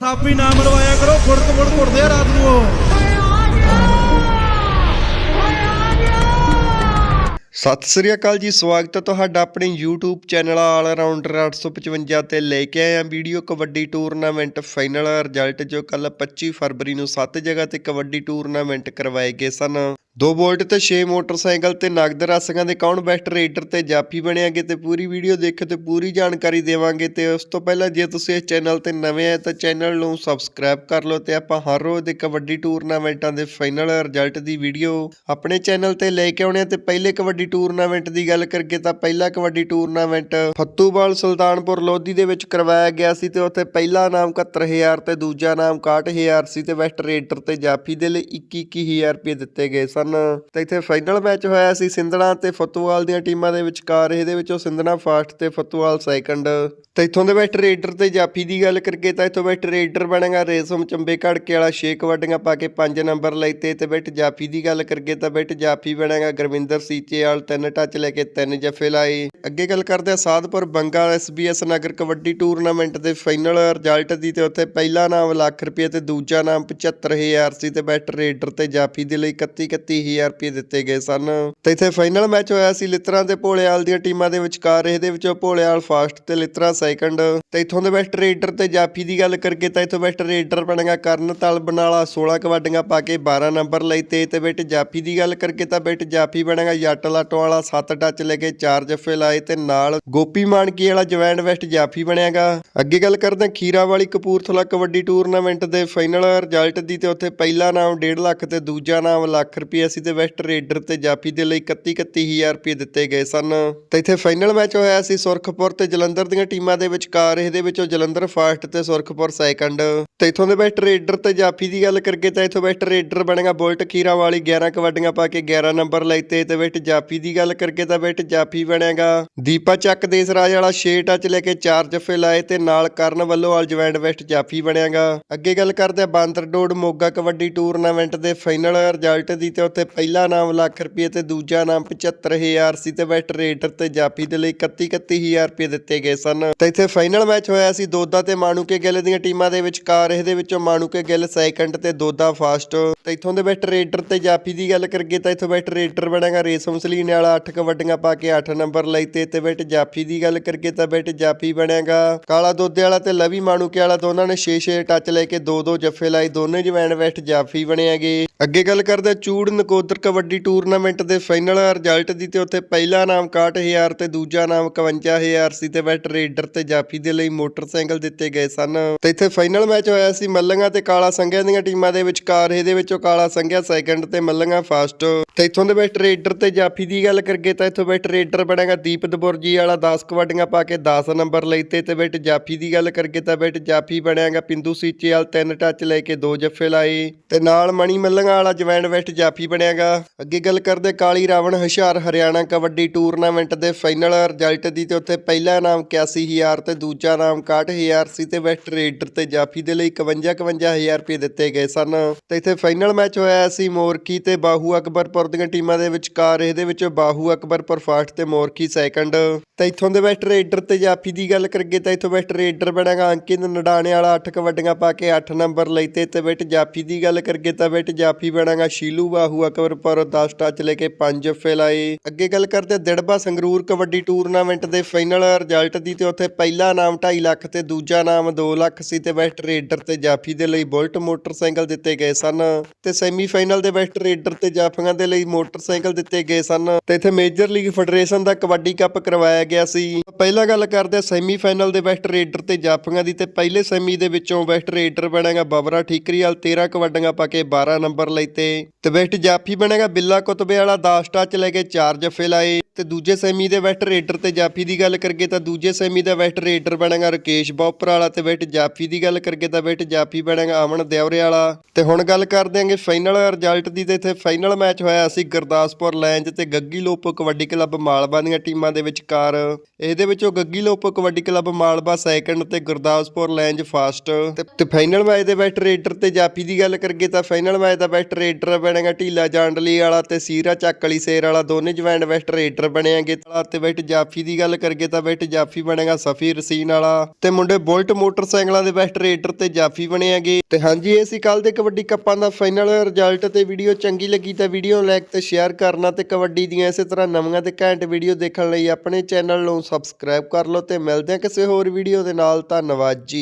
ਥਾਪੀ ਨਾ ਮਰਵਾਇਆ ਕਰੋ ਫੁੜਕ ਫੁੜ ਘੁੱਟਦੇ ਆ ਰਾਤ ਨੂੰ ਉਹ। ਸਤਿ ਸ੍ਰੀ ਅਕਾਲ ਜੀ, ਸਵਾਗਤ ਹੈ ਤੁਹਾਡਾ ਆਪਣੇ YouTube ਚੈਨਲ ਆਲ ਰਾਉਂਡਰ 855 ਤੇ ਲੈ ਕੇ ਆਇਆ video kabaddi tournament final. Result ਜੋ ਕੱਲ 25 ਫਰਵਰੀ ਨੂੰ 7 ਜਗ੍ਹਾ ਤੇ ਕਬੱਡੀ ਟੂਰਨਾਮੈਂਟ ਕਰਵਾਏ ਗਏ ਸਨ। 2 ਵੋਲਟ ਤੇ 6 ਮੋਟਰਸਾਈਕਲ ਤੇ ਨਗਦ ਰਾਸੀਆਂ ਦੇ ਕੌਣ ਬੈਸਟ ਰੇਡਰ ਤੇ ਜਾਫੀ ਬਣਿਆਗੇ ਤੇ ਪੂਰੀ ਵੀਡੀਓ ਦੇਖੋ ਤੇ ਪੂਰੀ ਜਾਣਕਾਰੀ ਦੇਵਾਂਗੇ ਤੇ ਉਸ ਤੋਂ ਪਹਿਲਾਂ ਜੇ ਤੁਸੀਂ ਇਸ ਚੈਨਲ ਤੇ ਨਵੇਂ ਆਏ ਤਾਂ ਚੈਨਲ ਨੂੰ ਸਬਸਕ੍ਰਾਈਬ ਕਰ ਲਓ ਤੇ ਆਪਾਂ ਹਰ ਰੋਜ਼ ਦੇ ਕਬੱਡੀ ਟੂਰਨਾਮੈਂਟਾਂ ਦੇ ਫਾਈਨਲ ਰਿਜ਼ਲਟ ਦੀ ਵੀਡੀਓ ਆਪਣੇ ਚੈਨਲ ਤੇ ਲੈ ਕੇ ਆਉਣੇ ਆ ਤੇ ਪਹਿਲੇ ਕਬੱਡੀ ਟੂਰਨਾਮੈਂਟ ਦੀ ਗੱਲ ਕਰਕੇ ਤਾਂ ਪਹਿਲਾ ਕਬੱਡੀ ਟੂਰਨਾਮੈਂਟ ਫੱਤੂਵਾਲ ਸੁਲਤਾਨਪੁਰ ਲੋਧੀ ਦੇ ਵਿੱਚ ਕਰਵਾਇਆ ਗਿਆ ਸੀ ਤੇ ਉੱਥੇ ਪਹਿਲਾ ਨਾਮ 71000 ਤੇ ਦੂਜਾ ਨਾਮ 61000 ਸੀ ਤੇ ਵੈਸਟ ਰੇਡਰ ਤੇ ਜਾਫੀ ਦੇ ਲਈ 21-21000 ਰੁਪਏ ਦਿੱਤੇ ਗਏ ਸਨ। ਤੇ ਇੱਥੇ ਫਾਈਨਲ ਮੈਚ ਹੋਇਆ ਸੀ ਸਿੰਧਣਾ ਤੇ ਫਤੂਵਾਲ ਦੀਆਂ ਟੀਮਾਂ ਦੇ ਵਿਚਕਾਰ। ਇਹਦੇ ਵਿੱਚੋਂ ਸਿੰਧਣਾ ਫਾਸਟ ਤੇ ਫੱਤੂਵਾਲ ਸੈਕੰਡ ਤੇ ਇੱਥੋਂ ਦੇ ਵੈਸਟ ਰੇਡਰ ਤੇ ਜਾਫੀ ਦੀ ਗੱਲ ਕਰਕੇ ਤਾਂ ਇੱਥੋਂ ਵੈਸਟ ਰੇਡਰ ਬਣੇਗਾ ਰੇਸ਼ਮ ਚੰਬੇ ਘੜਕੇ ਵਾਲਾ 6 ਕਬੱਡੀਆਂ ਪਾ ਕੇ 5 ਨੰਬਰ ਲੈਤੇ ਤੇ ਵੈਟ ਜਾਫੀ ਦੀ ਗੱਲ ਕਰਕੇ ਤਾਂ ਵੈਟ ਜਾਫੀ ਬਣੇਗਾ ਗੁਰਵਿੰਦਰ ਸੀਚੇ ਵਾਲ ਤਿੰਨ ਟੱਚ ਲੈ ਕੇ ਤਿੰਨ ਜਫੇ ਲਾਏ। ਅੱਗੇ ਗੱਲ ਕਰਦੇ ਆ ਸਾਧਪੁਰ ਬੰਗਾ ਐਸਬੀਐਸ ਨਗਰ ਕਬੱਡੀ ਟੂਰਨਾਮੈਂਟ ਦੇ ਫਾਈਨਲ ਰਿਜ਼ਲਟ ਦੀ ਤੇ ਉੱਥੇ ਪਹਿਲਾ ਨਾਮ ਲੱਖ ਰੁਪਏ ਤੇ ਦੂਜਾ ਨਾਮ 75000 ਸੀ ਤੇ ਵੈਟ ਰੇਡਰ ਤੇ ਜਾਫੀ ਦੇ ਲਈ 31 31000 ਰੁਪਏ ਦਿੱਤੇ ਗਏ ਸਨ। ਤੇ ਇੱਥੇ ਫਾਈਨਲ ਮੈਚ ਹੋਇਆ ਸੀ ਲਿਤਰਾ ਤੇ ਭੋਲੇਵਾਲ ਦੀਆਂ ਟੀਮਾਂ ਦੇ ਵਿਚਕਾਰ। ਇਹਦੇ ਵਿੱਚੋਂ ਭੋਲੇਵਾਲ ਫਾਸਟ ਤੇ ਲਿਤਰਾ ਸੈਕੰਡ ਤੇ ਇੱਥੋਂ ਦੇ ਵੈਸਟ ਰੇਡਰ ਤੇ ਜਾਫੀ ਦੀ ਗੱਲ ਕਰਕੇ ਤਾਂ ਇੱਥੋਂ ਵੈਸਟ ਰੇਡਰ ਬਣੇਗਾ ਕਰਨ ਤਲ ਬਨਾਲਾ। 16 ਕਬੱਡੀਆਂ ਪਾ ਕੇ 12 ਨੰਬਰ ਲਈ ਤੇ ਤੇ ਬਿੱਟ ਜਾਫੀ ਦੀ ਗੱਲ ਕਰਕੇ ਤਾਂ ਬਿੱਟ ਜਾਫੀ ਬਣੇਗਾ ਜੱਟ ਲਾਟੋ ਵਾਲਾ 7 ਟੱਚ ਲੈ ਕੇ 4 ਜੱਫੇ ਲਾਏ ਤੇ ਨਾਲ ਗੋਪੀ ਮਾਨਕੀ ਵਾਲਾ ਜਵੈਂਡ ਵੈਸਟ ਜਾਫੀ ਬਣਿਆਗਾ ਅੱਗੇ ਗੱਲ ਕਰਦੇ ਹਾਂ ਖੀਰਾ ਵਾਲੀ ਕਪੂਰਥਲਾ ਕਬੱਡੀ ਟੂਰਨਾਮੈਂਟ ਦੇ ਫਾਈਨਲ ਰਿਜ਼ਲਟ ਦੀ ਤੇ ਉੱਥੇ ਪਹਿਲਾ ਨਾਮ 1.5 ਲੱਖ ਤੇ ਦੂਜਾ ਨਾਮ ਲੱਖ ਰੁਪਏ ਸੀ ਤੇ ਵੈਸਟ ਰੇਡਰ ਤੇ ਜਾਫੀ ਦੇ ਲਈ 31 31000 ਰੁਪਏ ਦਿੱਤੇ ਗਏ ਸਨ। ਤੇ ਇੱਥੇ ਫਾਈਨਲ ਮੈਚ ਹੋਇਆ ਸੀ ਸੁਰਖਪੁਰ ਤੇ ਜਲੰਧਰ ਦੀਆਂ ਟੀਮਾਂ ਦੇ ਵਿਚਕਾਰ। ਇਹਦੇ ਵਿੱਚੋਂ ਜਲੰਧਰ ਫਾਸਟ ਤੇ ਸੁਰਖਪੁਰ ਸੈਕੰਡ ਤੇ ਇੱਥੋਂ ਦੇ ਬੈਸਟ ਰੇਡਰ ਤੇ ਜਾਫੀ ਦੀ ਗੱਲ ਕਰਕੇ ਤਾਂ ਇੱਥੋਂ ਬੈਸਟ ਰੇਡਰ ਬਣੇਗਾ ਬੁਲਟ ਖੀਰਾ ਵਾਲੀ 11 ਕਬੱਡੀਆਂ ਪਾ ਕੇ 11 ਨੰਬਰ ਲੈਤੇ ਤੇ ਬੈਸਟ ਜਾਫੀ ਦੀ ਗੱਲ ਕਰਕੇ ਤਾਂ ਬੈਸਟ ਜਾਫੀ ਬਣੇਗਾ। ਦੀਪਾ ਚੱਕ ਦੇਸ ਰਾਜ ਵਾਲਾ 6 ਟੱਚ ਲੈ ਕੇ 4 ਜੱਫੇ ਲਾਏ ਤੇ ਨਾਲ ਕਰਨ ਵੱਲੋਂ ਵਾਲ ਜਵੈਂਡ ਵੈਸਟ ਜਾਫੀ ਬਣਿਆਗਾ ਅੱਗੇ ਗੱਲ ਕਰਦੇ ਆ ਬਾਂਦਰ ਮੋਗਾ ਕਬੱਡੀ ਟੂਰਨਾਮੈਂਟ ਦੇ ਫਾਈਨਲ ਰਿਜ਼ਲਟ ਦੀ ਤੇ ਉੱਥੇ ਪਹਿਲਾ ਨਾਮ ਲੱਖ ਰੁਪਏ ਤੇ ਦੂਜਾ ਨਾਮ 75000 ਸੀ ਤੇ ਬੈਸਟ ਰੇਡਰ ਤੇ ਜਾਫੀ ਦੇ ਲਈ 31 31000 ਰੁਪਏ ਦਿੱਤੇ ਗਏ ਸਨ। ਤੇ ਇੱਥੇ ਫਾਈਨਲ ਮੈਚ ਹੋਇਆ ਸੀ ਦੋਦਾ ਤੇ ਮਾਨੂਕੇ ਗਿੱਲ ਦੀਆਂ ਟੀਮਾਂ ਦੇ ਵਿਚਕਾਰ। ਇਹਦੇ ਵਿੱਚੋਂ ਮਾਨੂਕੇ ਗਿੱਲ ਸੈਕੰਡ ਤੇ ਦੋਦਾ ਫਾਸਟ। ਤੇ ਇੱਥੋਂ ਦੇ ਬੈਸਟ ਰੇਡਰ ਤੇ ਜਾਫੀ ਦੀ ਗੱਲ ਕਰੀਏ ਤਾਂ ਇੱਥੋਂ ਬੈਸਟ ਰੇਡਰ ਬਣੇਗਾ ਰੇਸ਼ਮ ਸਲੀਨੇ ਵਾਲਾ 8 ਕਬੱਡੀਆਂ ਪਾ ਕੇ 8 ਨੰਬਰ ਲਈ ਤੇ ਤੇ ਬੈਟ ਜਾਫੀ ਦੀ ਗੱਲ ਕਰੀਏ ਤਾਂ ਬੈਟ ਜਾਫੀ ਬਣੇਗਾ। ਕਾਲਾ ਦੋਦੇ ਵਾਲਾ ਤੇ ਲਵੀ ਮਾਨੂਕੇ ਵਾਲਾ ਦੋਨਾਂ ਨੇ 6-6 ਟੱਚ ਲੈ ਕੇ 2-2 ਜੱਫੇ ਲਾਏ। ਦੋਨੇ ਜਵੈਨ ਵੈਸਟ ਜਾਫੀ ਬਣੇਗੇ। ਅੱਗੇ ਗੱਲ ਕਰਦੇ ਚੂੜ ਨਕੋਦਰ ਕਬੱਡੀ ਟੂਰਨਾਮੈਂਟ ਦੇ ਫਾਈਨਲ ਰਿਜ਼ਲਟ ਦੀ ਤੇ ਉੱਥੇ ਪਹਿਲਾ ਨਾਮ 61000 ਤੇ ਦੂਜਾ ਨਾਮ 51000 ਸੀ ਤੇ ਬੈਟ ਰੇਡਰ ਤੇ ਜਾਫੀ ਦੇ ਲਈ ਮੋਟਰਸਾਈਕਲ ਦਿੱਤੇ ਗਏ ਸਨ। ਤੇ ਇੱਥੇ ਫਾਈਨਲ ਮੈਚ ਹੋਇਆ ਸੀ ਮੱਲੰਗਾ ਤੇ ਕਾਲਾ ਸੰਘਿਆ ਦੀਆਂ ਟੀਮਾਂ ਦੇ ਵਿਚਕਾਰ ਇਹਦੇ ਵਿੱਚੋਂ ਕਾਲਾ ਸੰਘਿਆ ਸੈਕੰਡ ਤੇ ਮੱਲੰਗਾ ਫਸਟ। ਤੇ ਇੱਥੋਂ ਦੇ ਬੈਸਟ ਰੇਡਰ ਤੇ ਜਾਫੀ ਦੀ ਗੱਲ ਕਰੀਏ ਤਾਂ ਇੱਥੋਂ ਬੈਸਟ ਰੇਡਰ ਬਣੇਗਾ ਦੀਪ ਦਬੁਰਜੀ ਵਾਲਾ 10 ਕਬੱਡੀਆਂ ਪਾ ਕੇ 10 ਨੰਬਰ ਲਈ ਤੇ ਬੈਟ ਜਾਫੀ ਦੀ ਗੱਲ ਕਰੀਏ ਤਾਂ ਬੈਟ ਜਾਫੀ ਬਣਿਆਗਾ ਪਿੰਦੂ ਸੀਚੇ ਵਾਲ ਤਿੰਨ ਟੱਚ ਲੈ ਕੇ ਦੋ ਜੱਫੇ ਲਾਏ। ਤੇ ਨਾਲ ਮਣੀ ਮੱਲੰਗਾ ਵਾਲਾ ਜਵੈਂਡ ਵੈਸਟ ਜਾਫੀ ਬਣਿਆਗਾ। ਅੱਗੇ ਗੱਲ ਕਰਦੇ ਕਾਲੀ ਰਾਵਣ ਹੁਸ਼ਿਆਰ ਹਰਿਆਣਾ ਕਬੱਡੀ ਟੂਰਨਾਮੈਂਟ ਦੇ ਫਾਈਨਲ ਰਿਜ਼ਲਟ ਦੀ ਤੇ ਉੱਥੇ ਪਹਿਲਾ ਨਾਮ 81000 ਤੇ ਦੂਜਾ ਨਾਮ 61000 ਸੀ ਤੇ ਵੈਸਟ ਰੇਡਰ ਤੇ ਜਾਫੀ ਦੇ ਲਈ 51 51000 ਰੁਪਏ ਦਿੱਤੇ ਗਏ ਸਨ। ਤੇ ਇੱਥੇ ਫਾਈਨਲ ਮੈਚ ਹੋਇਆ ਸੀ ਮੋਰਕੀ ਤੇ ਬਾਹੂ ਅਕਬਰਪੁਰ ਦੀਆਂ ਟੀਮਾਂ ਦੇ ਵਿਚਕਾਰ। ਇਹਦੇ ਵਿੱਚ ਬਾਹੂ ਅਕਬਰਪੁਰ ਫਸਟ ਤੇ ਮੋਰਕੀ ਸੈਕੰਡ। ਤੇ ਇੱਥੋਂ ਦੇ ਵੈਸਟ ਰੇਡਰ ਤੇ ਜਾਫੀ ਦੀ ਗੱਲ ਕਰੀਏ ਤਾਂ ਇੱਥੋਂ ਵੈਸਟ ਰੇਡਰ ਬਣੇਗਾ ਅੰਕਿਤ ਨਡਾਣੇ ਵਾਲਾ 8 ਕਬੱਡੀਆਂ ਪਾ ਕੇ 8 ਨੰਬਰ ਲਈ ਤੇ ਤੇ ਵੈਟ ਜਾਫੀ ਦੀ ਗੱਲ ਕਰੀਏ ਤਾਂ ਵੈਟ ਜਾਫੀ ਬਣੇਗਾ ਸ਼ੀਲੂ ਬਾਹੂ ਅਕਬਰਪੁਰ 10 ਟੱਚ ਲੈ ਕੇ 5 ਜੱਫੇ ਲਾਏ ਅੱਗੇ ਗੱਲ ਕਰਦੇ ਦਿੜਬਾ ਸੰਗਰੂਰ ਕਬੱਡੀ ਟੂਰਨਾਮੈਂਟ ਦੇ ਫਾਈਨਲ ਰਿਜ਼ਲਟ ਦੀ ਤੇ ਉੱਥੇ ਪਹਿਲਾ ਨਾਮ 2.5 ਲੱਖ ਤੇ ਦੂਜਾ ਨਾਮ 2 ਲੱਖ ਸੀ ਤੇ ਵੈਸਟ ਰੇਡਰ ਤੇ ਜਾਫੀ ਦੇ ਲਈ ਬੁਲਟ ਮੋਟਰਸਾਈਕਲ ਦਿੱਤੇ ਗਏ ਸਨ ਤੇ ਸੈਮੀਫਾਈਨਲ ਦੇ ਵੈਸਟ ਰੇਡਰ ਤੇ ਜਾਫੀਆਂ ਦੇ ਲਈ ਮੋਟਰਸਾਈਕਲ ਦਿੱਤੇ ਗਏ ਸਨ ਤੇ ਇੱਥੇ ਮੇਜਰ ਲੀਗ ਫੈਡਰੇਸ਼ਨ ਦਾ ਕਬੱਡੀ ਕੱਪ ਕਰਵਾਇਆ ਗਿਆ ਸੀ। ਪਹਿਲਾਂ ਗੱਲ ਕਰਦੇ ਹਾਂ ਸੈਮੀਫਾਈਨਲ ਦੇ ਵੈਸਟ ਰੇਡਰ ਤੇ ਜਾਫੀਆਂ ਦੀ ਤੇ ਪਹਿਲੇ ਸੈਮੀ ਦੇ ਵਿੱਚੋਂ ਵੈਸਟ ਰੇਡਰ ਬਣੇਗਾ ਬਬਰਾ ਠੀਕਰੀ ਵਾਲ 13 ਕਬੱਡੀਆਂ ਪਾ ਕੇ 12 ਨੰਬਰ ਲਈ ਤੇ ਤੇ ਵੈਸਟ ਜਾਫੀ ਬਣੇਗਾ। ਬਿੱਲਾ ਕੁਤਬੇ ਵਾਲਾ 10 ਟੱਚ ਲੈ ਕੇ ਚਾਰ ਜੱਫੇ ਲਾਏ ਤੇ ਦੂਜੇ ਸੈਮੀ ਦੇ ਵੈਸਟ ਰੇਡਰ ਤੇ ਜਾਫੀ ਦੀ ਗੱਲ ਕਰੀਏ ਤਾਂ ਦੂਜੇ ਸੈਮੀ ਦਾ ਵੈਸਟ ਰੇਡਰ ਬਣੇਗਾ ਰਕੇਸ਼ ਬੋਪਰ ਵਾਲਾ ਤੇ ਵੈਸਟ ਜਾਫੀ ਦੀ ਗੱਲ ਕਰੀਏ ਤਾਂ ਵੈਸਟ ਜਾਫੀ ਬਣੇਗਾ ਅਮਨ ਦਿਉਰੇ ਵਾਲਾ। ਤੇ ਹੁਣ ਗੱਲ ਕਰਦੇ ਹਾਂਗੇ ਫਾਈਨਲ ਰਿਜ਼ਲਟ ਦੀ ਤੇ ਇੱਥੇ ਫਾਈਨਲ ਮੈਚ ਹੋਇਆ ਸੀ ਗੁਰਦਾਸਪੁਰ ਲੈਂਜ ਤੇ ਗੱਗੀ ਲੋਪੋ ਕਬੱਡੀ ਕਲੱਬ ਮਾਲਵਾ ਦੀਆਂ ਟੀਮਾਂ ਦੇ ਵਿਚਕਾਰ। ਇਹਦੇ ਵਿੱਚੋਂ ਗੱਗੀ ਲੋਪੋ ਕਬੱਡੀ ਕਲੱਬ ਮਾਲਵਾ ਸੈਕੰਡ ਤੇ ਗੁਰਦਾਸਪੁਰ ਲੈਂਜ ਫਸਟ। ਤੇ- ਫਾਈਨਲ ਮੈਚ ਦੇ ਵੈਸਟ ਰੇਡਰ ਤੇ ਜਾਫੀ ਦੀ ਗੱਲ ਕਰੀਏ ਤਾਂ ਫਾਈਨਲ ਮੈਚ ਦਾ ਵੈਸਟ ਰੇਡਰ ਬਣੇਗਾ ਢੀਲਾ ਜਾਂਡਲੀ ਵਾਲਾ ਤੇ ਸੀਰਾ ਚੱਕ ਸੇਰ ਵਾਲਾ ਦੋਨੇ ਜਵੈਂਡ ਵੈਸਟ ਰੇਡਰ ਰੇਡਰ ਬਣਿਆਗੇ ਤੇ ਬੈਠ ਜਾਫੀ ਦੀ ਗੱਲ ਕਰਗੇ ਤਾਂ ਬੈਠ ਜਾਫੀ ਬਣੇਗਾ ਸਫੀ ਰਸੀਨ ਵਾਲਾ। ਤੇ ਮੁੰਡੇ ਬੁਲਟ ਮੋਟਰਸਾਈਕਲਾਂ ਦੇ ਬੈਸਟ ਰੇਡਰ ਤੇ ਜਾਫੀ ਬਣਿਆਗੇ ਤੇ ਹਾਂਜੀ, ਇਹ ਸੀ ਕੱਲ ਦੇ ਕਬੱਡੀ ਕੱਪਾਂ ਦਾ ਫਾਈਨਲ ਰਿਜ਼ਲਟ ਤੇ ਵੀਡੀਓ ਚੰਗੀ ਲੱਗੀ ਤਾਂ ਵੀਡੀਓ ਲਾਈਕ ਤੇ ਸ਼ੇਅਰ ਕਰਨਾ ਤੇ ਕਬੱਡੀ ਦੀਆਂ ਇਸੇ ਤਰ੍ਹਾਂ ਨਵੀਆਂ ਤੇ ਘੈਂਟ ਵੀਡੀਓ ਦੇਖਣ ਲਈ ਆਪਣੇ ਚੈਨਲ ਨੂੰ ਸਬਸਕ੍ਰਾਈਬ ਕਰ ਲਓ ਤੇ ਮਿਲਦੇ ਹਾਂ ਕਿਸੇ ਹੋਰ ਵੀਡੀਓ ਦੇ ਨਾਲ। ਧੰਨਵਾਦ ਜੀ।